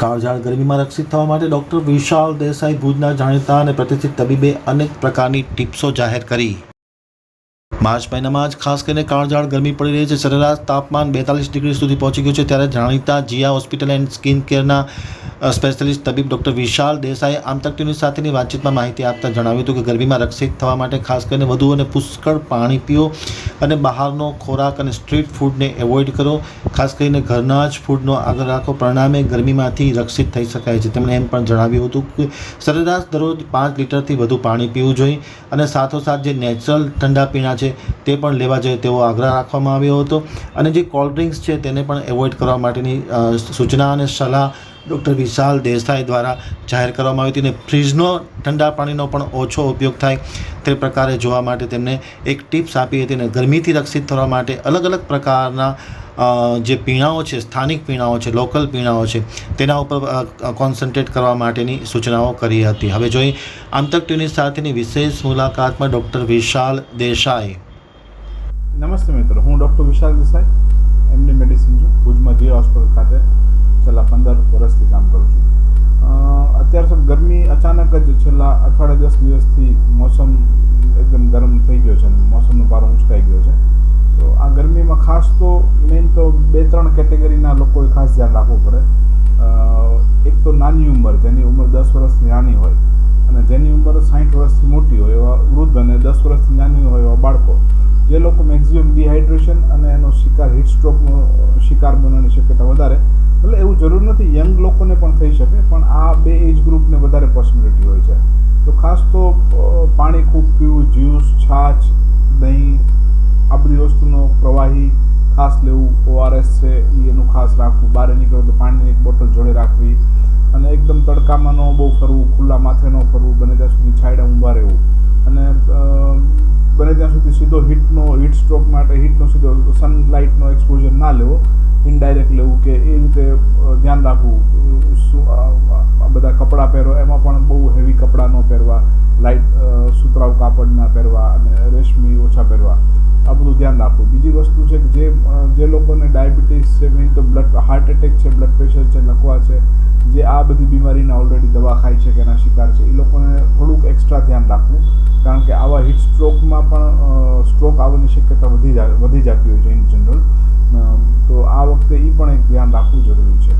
કાળઝાળ ગરમીમાં રક્ષિત થવા માટે ડોક્ટર વિશાલ દેસાઈ ભુજના જાણીતા અને પ્રતિષ્ઠિત તબીબે અનેક પ્રકારની ટિપ્સો જાહેર કરી. માર્ચ મહિનામાં જ ખાસ કરીને કાળઝાળ ગરમી પડી રહી છે. સરેરાશ તાપમાન બેતાલીસ ડિગ્રી સુધી પહોંચી ગયું છે. ત્યારે જાણીતા જીયા હોસ્પિટલ એન્ડ સ્કિન કેરના સ્પેશિયલિસ્ટ તબીબ ડોક્ટર વિશાલ દેસાઈએ આમતક ટીવી સાથેની વાતચીતમાં માહિતી આપતા જણાવ્યું હતું કે ગરમીમાં રક્ષિત થવા માટે ખાસ કરીને વધુ અને પુષ્કળ પાણી પીઓ અને બહારનો ખોરાક અને સ્ટ્રીટ ફૂડને એવોઇડ કરો. ખાસ કરીને ઘરના જ ફૂડનો આગળ રાખો. પરિણામે ગરમીમાંથી રક્ષિત થઈ શકાય છે. તેમણે એમ પણ જણાવ્યું હતું કે સરેરાશ દરરોજ પાંચ લીટરથી વધુ પાણી પીવું જોઈએ અને સાથોસાથ જે નેચરલ ઠંડા પીણા છે તે પણ લેવા જોઈએ તેવો આગ્રહ રાખવામાં આવ્યો હતો. અને જે કોલ્ડ ડ્રિંક્સ છે તેને પણ એવોઇડ કરવા માટેની સૂચના અને સલાહ ડૉક્ટર વિશાલ દેસાઈ દ્વારા જાહેર કરવામાં આવી હતી અને ફ્રીજનો ઠંડા પાણીનો પણ ઓછો ઉપયોગ થાય તે પ્રકારે જોવા માટે તેમને એક ટિપ્સ આપી હતી અને ગરમીથી રક્ષિત થવા માટે અલગ અલગ પ્રકારના જે પીણાઓ છે, સ્થાનિક પીણાઓ છે, લોકલ પીણાઓ છે, તેના ઉપર કોન્સન્ટ્રેટ કરવા માટેની સૂચનાઓ કરી હતી. હવે જોઈ આમતક ટીવીની સાથેની વિશેષ મુલાકાતમાં ડૉક્ટર વિશાલ દેસાઈ. નમસ્તે મિત્રો, હું ડૉક્ટર વિશાલ દેસાઈ એમની મેડિસિન છું, ભુજમાં જે હોસ્પિટલ ખાતે. પંદર વર્ષથી કામ કરું છું. અત્યારે સુધી ગરમી અચાનક જ છેલ્લા અઠવાડિયા દસ દિવસથી મોસમ એકદમ ગરમ થઈ ગયો છે મોસમનો પારો ઉંચકાઈ ગયો છે. તો આ ગરમીમાં ખાસ તો મેઇન તો બે ત્રણ કેટેગરીના લોકોએ ખાસ ધ્યાન રાખવું પડે. એક તો નાની ઉંમર, જેની ઉંમર દસ વર્ષથી નાની હોય અને જેની ઉંમર સાઠ વર્ષથી મોટી હોય એવા વૃદ્ધ અને દસ વર્ષથી નાની હોય એવા બાળકો. જે લોકો મેક્ઝિમમ ડિહાઇડ્રેશન અને એનો શિકાર હીટ સ્ટ્રોકનો શિકાર બનવાની શક્યતા વધારે. એટલે એવું જરૂર નથી, યંગ લોકોને પણ થઈ શકે, પણ આ બે એજ ગ્રુપને વધારે પોસિબિલિટી હોય છે. તો ખાસ તો પાણી ખૂબ પીવું, જ્યુસ, છાશ, દહીં, આ બધી વસ્તુનો પ્રવાહી ખાસ લેવું, ઓઆરએસ છે એ એનું ખાસ રાખવું. બહાર નીકળો તો પાણીની એક બોટલ જોડે રાખવી. અને એકદમ તડકામાં ન બહુ ફરવું, ખુલ્લા માથે ન ફરવું, બને ત્યાં સુધી છાંયડા ઊભા રહેવું. અને બને ત્યાં સુધી સીધો હીટનો હીટ સ્ટ્રોક માટે હીટનો સીધો સનલાઇટનો એક્સપોઝર ના લેવો. ઇનડાયરેક્ટ લેવું કે એ રીતે ધ્યાન રાખવું. બધા કપડાં પહેરો. એમાં પણ બહુ હેવી કપડાં પહેરવા લાઇટ સુતરાઉ કાપડ ના પહેરવા અને રેશમી ઓછા પહેરવા. આ બધું ધ્યાન રાખવું. બીજી વસ્તુ છે કે જે જે લોકોને ડાયાબિટીસ છે મેઇન તો બ્લડ હાર્ટ એટેક છે બ્લડ પ્રેશર છે લકવા છે, જે આ બધી બીમારીના ઓલરેડી દવા ખાય છે કે એના શિકાર છે, એ લોકોને થોડુંક એક્સ્ટ્રા ધ્યાન રાખવું. કારણ કે આવા હિટ સ્ટ્રોકમાં પણ સ્ટ્રોક આવવાની શક્યતા વધી જા, વધી જતી હોય છે ઇન જનરલ તો આ વખતે એ પણ એક ધ્યાન રાખવું જરૂરી છે.